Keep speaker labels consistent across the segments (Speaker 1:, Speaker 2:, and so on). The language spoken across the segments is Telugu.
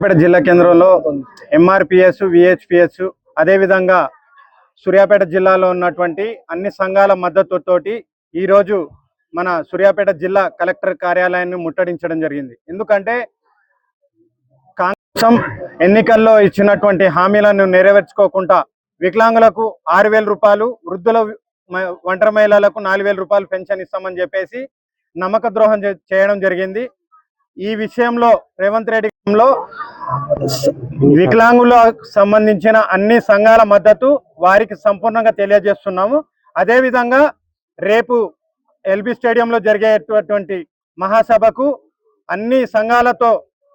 Speaker 1: సూర్యాపేట జిల్లా కేంద్రంలో ఎంఆర్పిఎస్ విహెచ్పిఎస్ అదేవిధంగా సూర్యాపేట జిల్లాలో ఉన్నటువంటి అన్ని సంఘాల మద్దతుతోటి ఈరోజు మన సూర్యాపేట జిల్లా కలెక్టర్ కార్యాలయాన్ని ముట్టడించడం జరిగింది. ఎందుకంటే కాంగ్రెస్ ఎన్నికల్లో ఇచ్చినటువంటి హామీలను నెరవేర్చుకోకుండా వికలాంగులకు ఆరు వేల రూపాయలు వృద్ధుల ఒంటరి మహిళలకు నాలుగు వేల రూపాయలు పెన్షన్ ఇస్తామని చెప్పేసి నమ్మక ద్రోహం చేయడం జరిగింది. ఈ విషయంలో రేవంత్ రెడ్డిలో వికలాంగులకు సంబంధించిన అన్ని సంఘాల మద్దతు వారికి సంపూర్ణంగా తెలియజేస్తున్నాము. అదేవిధంగా రేపు ఎల్బి స్టేడియంలో జరిగేటటువంటి మహాసభకు అన్ని సంఘాలతో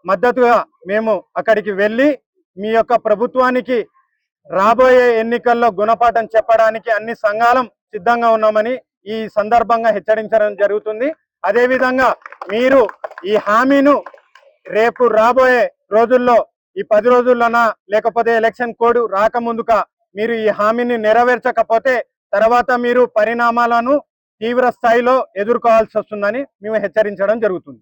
Speaker 1: మద్దతుగా మేము అక్కడికి వెళ్ళి మీ యొక్క ప్రభుత్వానికి రాబోయే ఎన్నికల్లో గుణపాఠం చెప్పడానికి అన్ని సంఘాలం సిద్ధంగా ఉన్నామని ఈ సందర్భంగా హెచ్చరించడం జరుగుతుంది. అదేవిధంగా మీరు ఈ హామీను రేపు రాబోయే రోజుల్లో ఈ పది రోజుల్లోనా లేకపోతే ఎలక్షన్ కోడ్ రాకముందుక మీరు ఈ హామీని నెరవేర్చకపోతే తర్వాత మీరు పరిణామాలను తీవ్ర స్థాయిలో ఎదుర్కోవాల్సి వస్తుందని మేము హెచ్చరించడం జరుగుతుంది.